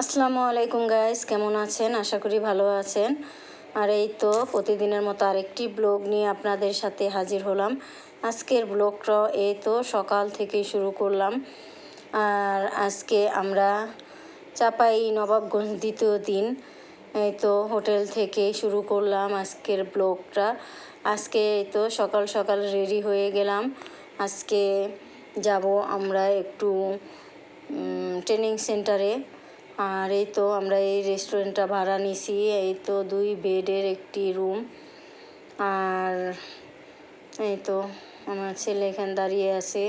আসসালামু আলাইকুম গাইস কেমন আছেন? আশা করি ভালো আছেন। আর এই তো প্রতিদিনের মতো আরেকটি ব্লগ নিয়ে আপনাদের সাথে হাজির হলাম। আজকের ব্লগটা এই তো সকাল থেকে শুরু করলাম। আর আজকে আমরা চাপাই নবাবগঞ্জ দ্বিতীয় দিন, এই তো হোটেল থেকে শুরু করলাম আজকের ব্লগটা আজকে এই তো সকাল সকাল রেডি হয়ে গেলাম। আজকে যাব আমরা একটু ট্রেনিং সেন্টারে আর এই তো আমরা এই রেস্টুরেন্টটা ভাড়া নিছি, এই তো দুই বেডের একটি রুম আর এই তো আমার ছেলে এখানে দাঁড়িয়ে আছে।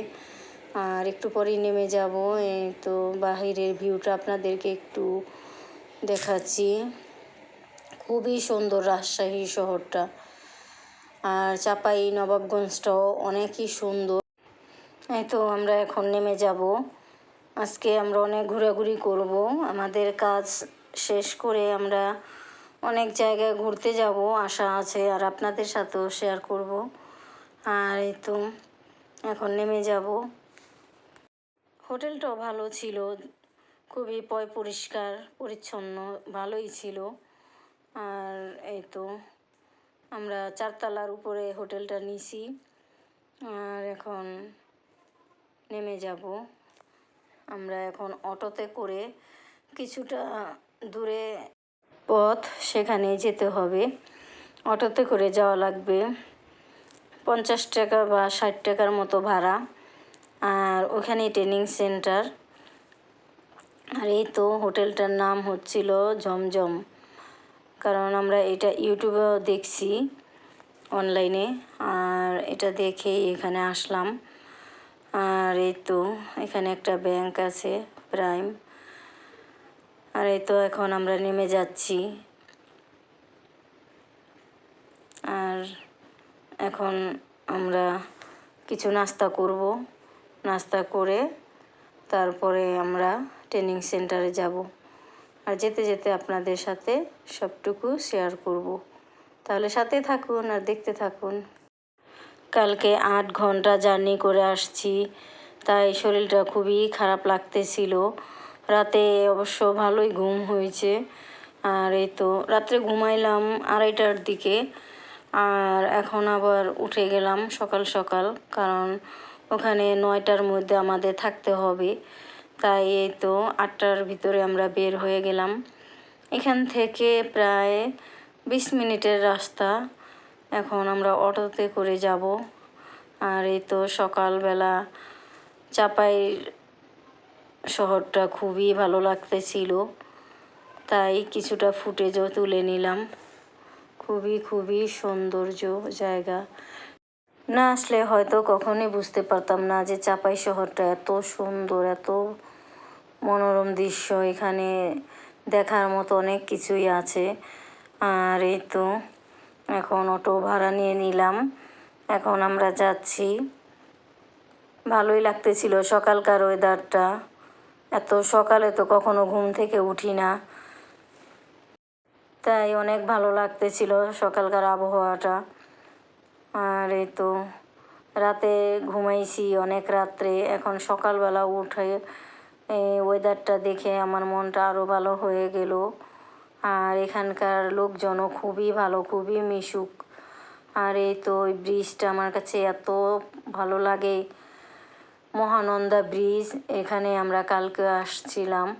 আর একটু পরেই নেমে যাব, এই তো বাহিরের ভিউটা আপনাদেরকে একটু দেখাচ্ছি। খুবই সুন্দর রাজশাহী শহরটা। আর চাপাই নবাবগঞ্জটাও অনেকই সুন্দর। এই তো আমরা এখন নেমে যাব। আজকে আমরা অনেক ঘোরাঘুরি করব। আমাদের কাজ শেষ করে আমরা অনেক জায়গায় ঘুরতে যাব, আশা আছে, আর আপনাদের সাথেও শেয়ার করব। আর এই তো, এখন নেমে যাব। হোটেলটাও ভালো ছিল, খুবই পয় পরিষ্কার, পরিচ্ছন্ন, ভালোই ছিল। আর এই তো, আমরা চারতলার উপরে হোটেলটা নিছি, আর এখন নেমে যাব। আমরা এখন অটোতে করে কিছুটা দূরে পথ সেখানে যেতে হবে। অটোতে করে যাওয়া লাগবে পঞ্চাশ টাকা বা ষাট টাকার মতো ভাড়া। আর ওখানে ট্রেনিং সেন্টার আর এই তো হোটেলটার নাম হচ্ছিল জমজম। কারণ আমরা এটা ইউটিউবেও দেখছি, অনলাইনে। আর এটা দেখেই এখানে আসলাম। আর এই তো এখানে একটা ব্যাংক আছে প্রাইম আর এই তো এখন আমরা নেমে যাচ্ছি। আর এখন আমরা কিছু নাস্তা করব। নাস্তা করে তারপরে আমরা ট্রেনিং সেন্টারে যাব। আর যেতে যেতে আপনাদের সাথে সবটুকু শেয়ার করব। তাহলে সাথে থাকুন আর দেখতে থাকুন। কালকে আট ঘণ্টা জার্নি করে আসছি। তাই শরীরটা খুবই খারাপ লাগতেছিল। রাতে অবশ্য ভালোই ঘুম হয়েছে। আর এই তো রাত্রে ঘুমাইলাম আড়াইটার দিকে। আর এখন আবার উঠে গেলাম সকাল সকাল, কারণ ওখানে নয়টার মধ্যে আমাদের থাকতে হবে। তাই এই তো আটটার ভিতরে আমরা বের হয়ে গেলাম। এখান থেকে প্রায় বিশ মিনিটের রাস্তা। এখন আমরা অটোতে করে যাব। আর এই তো সকালবেলা চাপাই শহরটা খুবই ভালো লাগতেছিল। তাই কিছুটা ফুটেজও তুলে নিলাম। খুবই খুবই সৌন্দর্য জায়গা। না আসলে হয়তো কখনোই বুঝতে পারতাম না যে চাপাই শহরটা এত সুন্দর, এত মনোরম দৃশ্য। এখানে দেখার মতো অনেক কিছুই আছে। আর এই তো এখন অটো ভাড়া নিয়ে নিলাম। এখন আমরা যাচ্ছি। ভালোই লাগতেছিল সকালকার ওয়েদারটা এত সকালে তো কখনো ঘুম থেকে উঠি না। তাই অনেক ভালো লাগতেছিল সকালকার আবহাওয়াটা। আর এই তো রাতে ঘুমাইছি অনেক রাত্রে। এখন সকালবেলা উঠে এই ওয়েদারটা দেখে আমার মনটা আরও ভালো হয়ে গেল। আর এখানকার লোকজনও খুবই ভালো, খুবই মিশুক। আর এই তো ওই ব্রিজটা আমার কাছে এত ভালো লাগে। মহানন্দা ব্রিজ এখানে আমরা কালকে আসছিলাম।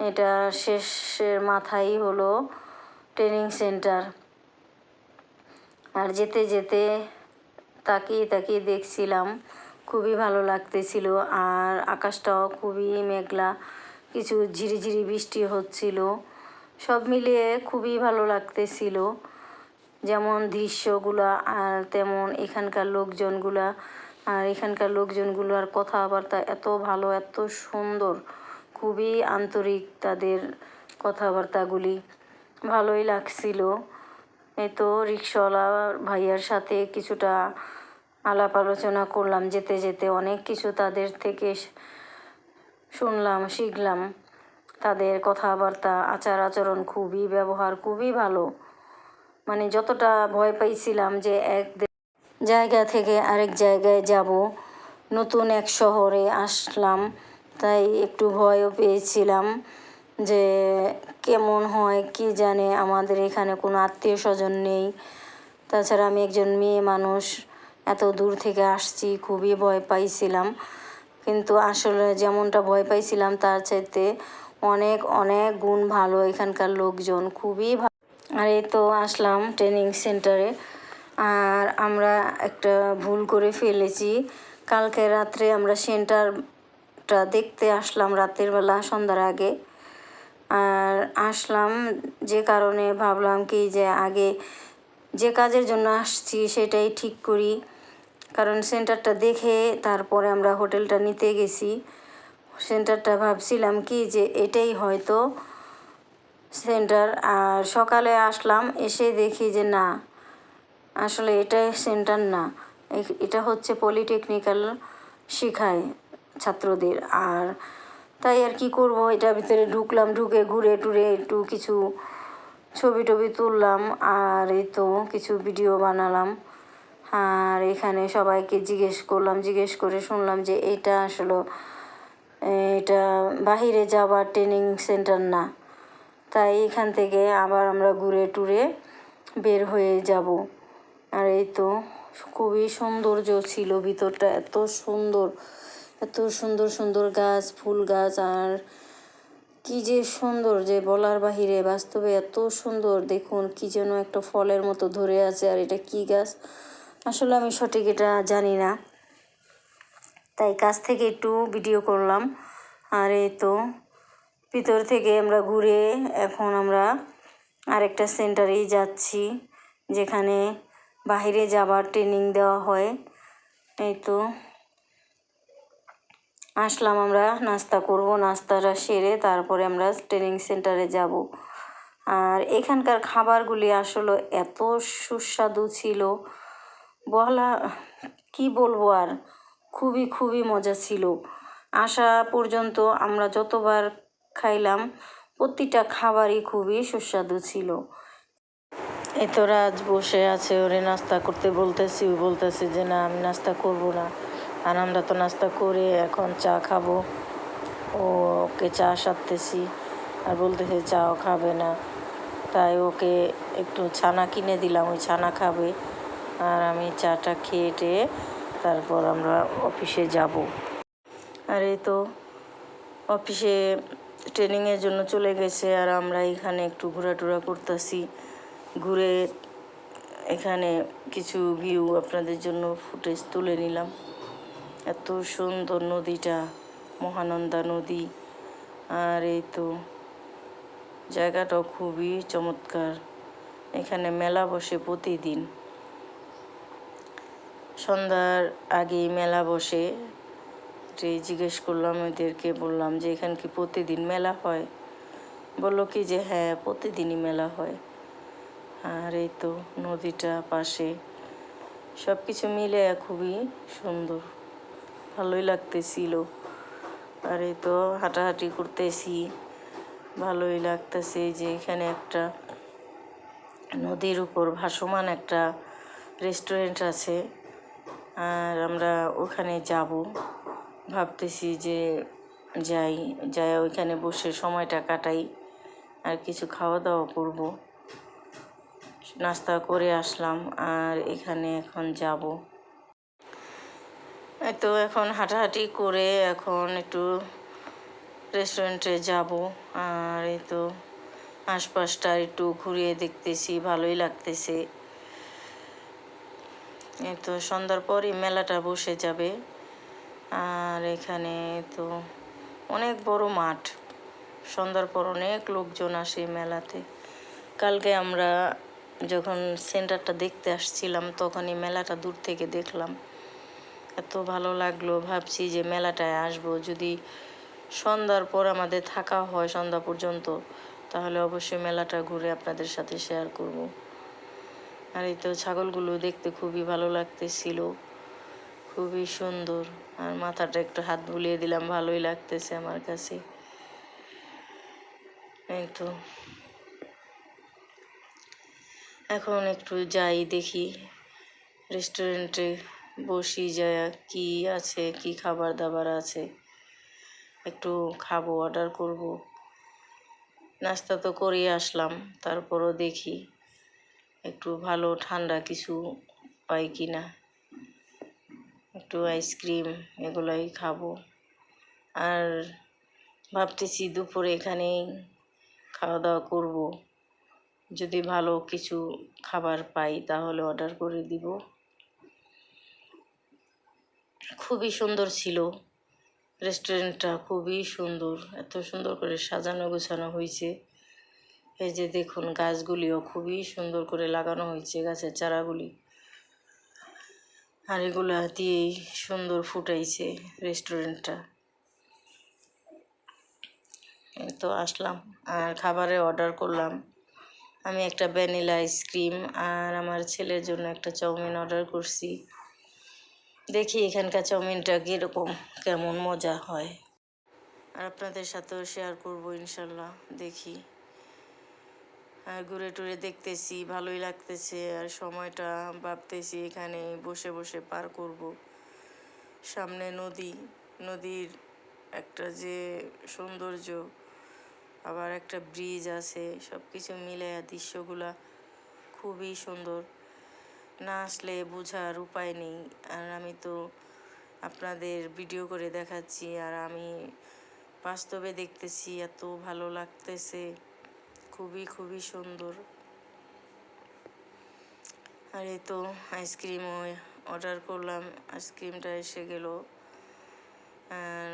এটা শেষের মাথায় হলো ট্রেনিং সেন্টার আর যেতে যেতে তাকিয়ে তাকিয়ে দেখছিলাম, খুবই ভালো লাগতেছিল। আর আকাশটাও খুবই মেঘলা, কিছু ঝিরিঝিরি বৃষ্টি হচ্ছিল। সব মিলিয়ে খুবই ভালো লাগতেছিল। যেমন দৃশ্যগুলো, আর তেমন এখানকার লোকজনগুলা, আর এখানকার লোকজনগুলোর কথাবার্তা এত ভালো, এত সুন্দর, খুবই আন্তরিক তাদের কথাবার্তাগুলি। ভালোই লাগছিল। এই তো রিক্সাওয়ালা ভাইয়ার সাথে কিছুটা আলাপ আলোচনা করলাম, যেতে যেতে অনেক কিছু তাদের থেকে শুনলাম, শিখলাম। তাদের কথাবার্তা আচার আচরণ খুবই ব্যবহার, খুবই ভালো। মানে যতটা ভয় পাইছিলাম যে এক জায়গা থেকে আরেক জায়গায় যাব, নতুন এক শহরে আসলাম, তাই একটু ভয়ও পেয়েছিলাম যে কেমন হয়, কি জানে আমাদের এখানে কোনো আত্মীয় স্বজন নেই। তাছাড়া আমি একজন মেয়ে মানুষ, এত দূর থেকে আসছি, খুবই ভয় পাইছিলাম। কিন্তু আসলে যেমনটা ভয় পাইছিলাম, তার চাইতে অনেক অনেক গুণ ভালো এখানকার লোকজন, খুবই ভালো আর এই তো আসলাম ট্রেনিং সেন্টারে আর আমরা একটা ভুল করে ফেলেছি। কালকে রাত্রে আমরা সেন্টারটা দেখতে আসলাম রাতের বেলা, সন্ধ্যার আগে। আর আসলাম যে কারণে ভাবলাম কি যে আগে যে কাজের জন্য আসছি সেটাই ঠিক করি। কারণ সেন্টারটা দেখে তারপরে আমরা হোটেলটা নিতে গেছি। সেন্টারটা ভাবছিলাম কি যে এটাই হয়তো সেন্টার। আর সকালে আসলাম এসে দেখি যে না, আসলে এটা সেন্টার না। এটা হচ্ছে পলিটেকনিক্যাল শেখায় ছাত্রদের। আর তাই আর কি করব, এটা ভিতরে ঢুকলাম, ঢুকে ঘুরে টুরে একটু কিছু ছবি টবি তুললাম, আর এই তো কিছু ভিডিও বানালাম। আর এখানে সবাইকে জিজ্ঞেস করলাম, জিজ্ঞেস করে শুনলাম যে এটা আসলে এটা বাহিরে যাওয়ার ট্রেনিং সেন্টার না। তাই এখান থেকে আবার আমরা ঘুরে টুরে বের হয়ে যাব। আর এই তো খুবই সৌন্দর্য ছিল ভিতরটা, এত সুন্দর এত সুন্দর সুন্দর গাছ, ফুল গাছ, আর কি যে সুন্দর যে বলার বাহিরে, বাস্তবে এত সুন্দর। দেখুন কি যেন একটা ফলের মতো ধরে আছে, আর এটা কি গাছ? আসলে আমি সঠিক এটা জানি না। তাই কাছ থেকে একটু ভিডিও করলাম। আর এই তো ভিতর থেকে আমরা ঘুরে এখন আমরা আরেকটা সেন্টারেই যাচ্ছি, যেখানে বাইরে যাবার ট্রেনিং দেওয়া হয়। এই তো আসলাম আমরা, নাস্তা করব, নাস্তাটা সেরে তারপরে আমরা ট্রেনিং সেন্টারে যাব। আর এখানকার খাবারগুলি আসলে এত সুস্বাদু ছিল। বলা, কি বলব আর? খুবই খুবই মজা ছিল। আসা পর্যন্ত আমরা যতবার খাইলাম, প্রতিটা খাবারই খুবই সুস্বাদু ছিল। এই তো রাজ বসে আছে, ওরে নাস্তা করতে বলতেছি, ও বলতেছে যে, না, আমি নাস্তা করব না। আর আমরা তো নাস্তা করে এখন চা খাব। ওকে চা সারতেছি আর বলতেছে চাও খাবে না। তাই ওকে একটু ছানা কিনে দিলাম, ওই ছানা খাবে। আর আমি চাটা খেয়ে টেয়ে তারপর আমরা অফিসে যাব। আর এই তো অফিসে ট্রেনিংয়ের জন্য চলে গেছে আর আমরা এখানে একটু ঘোরাটোরা করতেছি। ঘুরে এখানে কিছু ভিউ আপনাদের জন্য ফুটেজ তুলে নিলাম। এত সুন্দর নদীটা, মহানন্দা নদী। আর এই তো জায়গাটাও খুবই চমৎকার। এখানে মেলা বসে প্রতিদিন। সন্ধ্যার আগেই মেলা বসে, যে জিজ্ঞেস করলাম ওদেরকে, বললাম যে এখানে কি প্রতিদিন মেলা হয়? বলল কি যে হ্যাঁ প্রতিদিনই মেলা হয়। আর এই তো নদীটা পাশে সব কিছু মিলে খুবই সুন্দর, ভালোই লাগতেছিল। আর এই তো হাঁটাহাঁটি করতেছি, ভালোই লাগতেছে যে এখানে একটা নদীর উপর ভাসমান একটা রেস্টুরেন্ট আছে। আর আমরা ওখানে যাব। ভাবতেছি যে যাই যাই ওইখানে বসে সময়টা কাটাই আর কিছু খাওয়া দাওয়া করব। নাস্তা করে আসলাম আর এখানে এখন যাব। তো এখন হাঁটাহাঁটি করে এখন একটু রেস্টুরেন্টে যাব। আর এই তো আশপাশটা একটু ঘুরিয়ে দেখতেছি, ভালোই লাগতেছে। তো সন্ধ্যার পরই মেলাটা বসে যাবে। আর এখানে তো অনেক বড় মাঠ। সন্ধ্যার পর অনেক লোকজন আসে মেলাতে। কালকে আমরা যখন সেন্টারটা দেখতে আসছিলাম তখন এই মেলাটা দূর থেকে দেখলাম। এত ভালো লাগল, ভাবছি যে মেলাটায় আসব। যদি সন্ধ্যার পর আমাদের থাকা হয়, সন্ধ্যা পর্যন্ত, তাহলে অবশ্যই মেলাটা ঘুরে আপনাদের সাথে শেয়ার করব। আর এই তো ছাগলগুলো দেখতে খুবই ভালো লাগতেছিল। খুবই সুন্দর। আর মাথাটা একটু হাত বুলিয়ে দিলাম, ভালোই লাগতেছে আমার কাছে। এই তো। এখন একটু যাই দেখি। রেস্টুরেন্টে বসি যায় কি আছে, কি খাবার দাবার আছে। একটু খাব, অর্ডার করব। নাস্তা তো করিয়ে আসলাম, তারপরও দেখি। একটু ভালো ঠান্ডা কিছু পাই কি না। একটু আইসক্রিম এগুলোই খাব। আর ভাবতেছি দুপুরে এখানেই খাওয়া দাওয়া করব। যদি ভালো কিছু খাবার পাই তাহলে অর্ডার করে দিব। খুবই সুন্দর ছিল। রেস্টুরেন্টটা খুবই সুন্দর। এত সুন্দর করে সাজানো গোছানো হয়েছে। এই যে দেখুন, গাছগুলিও খুবই সুন্দর করে লাগানো হয়েছে গাছের চারাগুলি। আর এগুলো দিয়েই সুন্দর ফুটাইছে রেস্টুরেন্টটা তো আসলাম, আর খাবারে অর্ডার করলাম। আমি একটা ভ্যানিলা আইসক্রিম আর আমার ছেলের জন্য একটা চাউমিন অর্ডার করছি। দেখি এখানকার চাউমিনটা কীরকম, কেমন মজা হয়। আর আপনাদের সাথেও শেয়ার করব ইনশাল্লাহ, দেখি। ঘুরে টুরে দেখতেছি, ভালোই লাগতেছে। আর সময়টা ভাবতেছি এখানে বসে বসে পার করব। সামনে নদী, নদীর একটা যে সৌন্দর্য, আবার একটা ব্রিজ আছে সব কিছু মিলে দৃশ্যগুলা খুবই সুন্দর। না আসলে বোঝার উপায় নেই। আর আমি তো আপনাদের ভিডিও করে দেখাচ্ছি, আর আমি বাস্তবে দেখতেছি, এত ভালো লাগতেছে। খুবই খুবই সুন্দর। আর এই তো আইসক্রিমও অর্ডার করলাম, আইসক্রিমটা এসে গেল। আর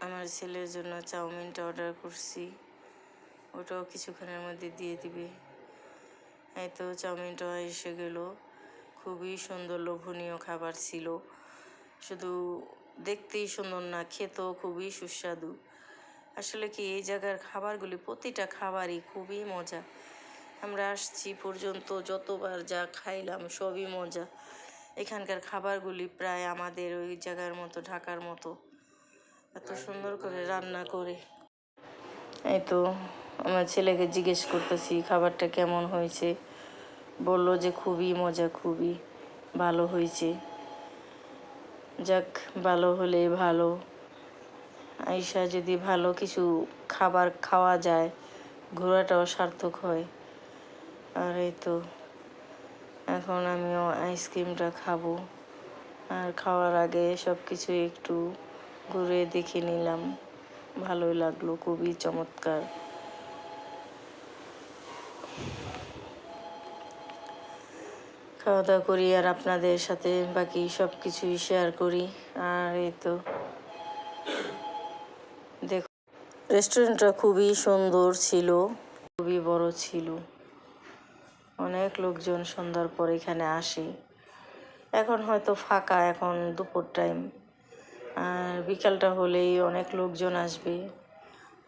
আমার ছেলের জন্য চাউমিনটা অর্ডার করছি, ওটাও কিছুক্ষণের মধ্যে দিয়ে দিবে। এই তো চাউমিনটা এসে গেল। খুবই সুন্দর লোভনীয় খাবার ছিল। শুধু দেখতেই সুন্দর না, খেতেও খুবই সুস্বাদু। আসলে কি এই জায়গার খাবারগুলি, প্রতিটা খাবারই খুবই মজা। আমরা আসছি পর্যন্ত যতবার যা খাইলাম সবই মজা। এখানকার খাবারগুলি প্রায় আমাদের ওই জায়গার মতো, ঢাকার মতো। এত সুন্দর করে রান্না করে। এই তো আমার ছেলেকে জিজ্ঞেস করতেছি, খাবারটা কেমন হয়েছে? বলল যে, খুবই মজা, খুবই ভালো হয়েছে। যাক, ভালো হলে ভালো। আইসা যদি ভালো কিছু খাবার খাওয়া যায় ঘোরাটাও সার্থক হয়। আর এই তো, এখন আমিও আইসক্রিমটা খাব। আর খাওয়ার আগে সব কিছু একটু ঘুরে দেখে নিলাম। ভালোই লাগল, খুবই চমৎকার। খাওয়া দাওয়া করি আর আপনাদের সাথে বাকি সব কিছুই শেয়ার করি। আর এই তো রেস্টুরেন্টটা খুবই সুন্দর ছিল, খুবই বড় ছিল। অনেক লোকজন সন্ধ্যার পর এখানে আসে। এখন হয়তো ফাঁকা, এখন দুপুর টাইম আর বিকালটা হলেই অনেক লোকজন আসবে।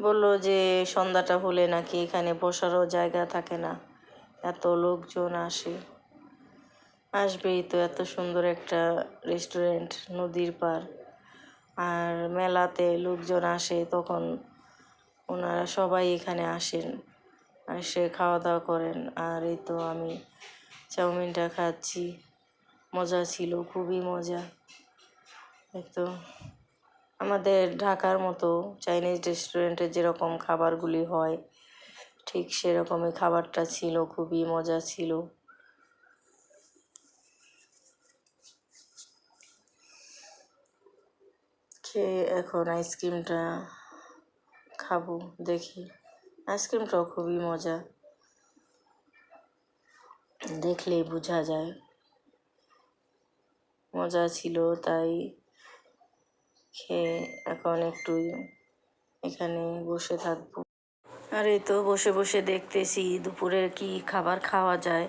বলল যে সন্ধ্যাটা হলে নাকি এখানে বসারও জায়গা থাকে না। এত লোকজন আসে। আসবেই তো, এত সুন্দর একটা রেস্টুরেন্ট নদীর পার আর মেলাতে লোকজন আসে তখন ওনারা সবাই এখানে আসেন এসে খাওয়া দাওয়া করেন। আর এই তো আমি চাউমিনটা খাচ্ছি। মজা ছিল, খুবই মজা। তো আমাদের ঢাকার মতো চাইনিজ রেস্টুরেন্টে যেরকম খাবারগুলি হয়, ঠিক সেরকমই খাবারটা ছিল, খুবই মজা ছিল। খেয়ে এখন আইসক্রিমটা খাব, দেখি। আইসক্রিমটাও খুবই মজা। দেখলেই বোঝা যায়। মজা ছিল, তাই খেয়ে এখন একটু এখানে বসে থাকব। আর এই তো, বসে বসে দেখতেছি দুপুরে কি খাবার খাওয়া যায়,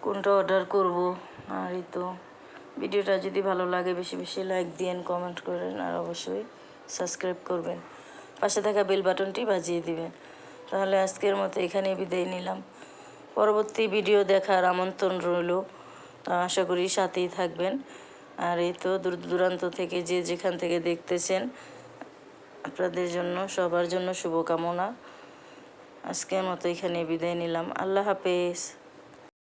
কোনটা অর্ডার করব। আর এই তো, ভিডিওটা যদি ভালো লাগে, বেশি বেশি লাইক দিন কমেন্ট করেন, আর অবশ্যই সাবস্ক্রাইব করবেন। পাশে থাকা বেল বাটনটি বাজিয়ে দিবেন। তাহলে আজকের মতো এখানে বিদায় নিলাম। পরবর্তী ভিডিও দেখার আমন্ত্রণ রইল। আশা করি সাথেই থাকবেন। আর এই তো দূর দূরান্ত থেকে যে যেখান থেকে দেখতেছেন, আপনাদের জন্য, সবার জন্য শুভকামনা। আজকের মতো এখানে বিদায় নিলাম। আল্লাহ হাফেজ।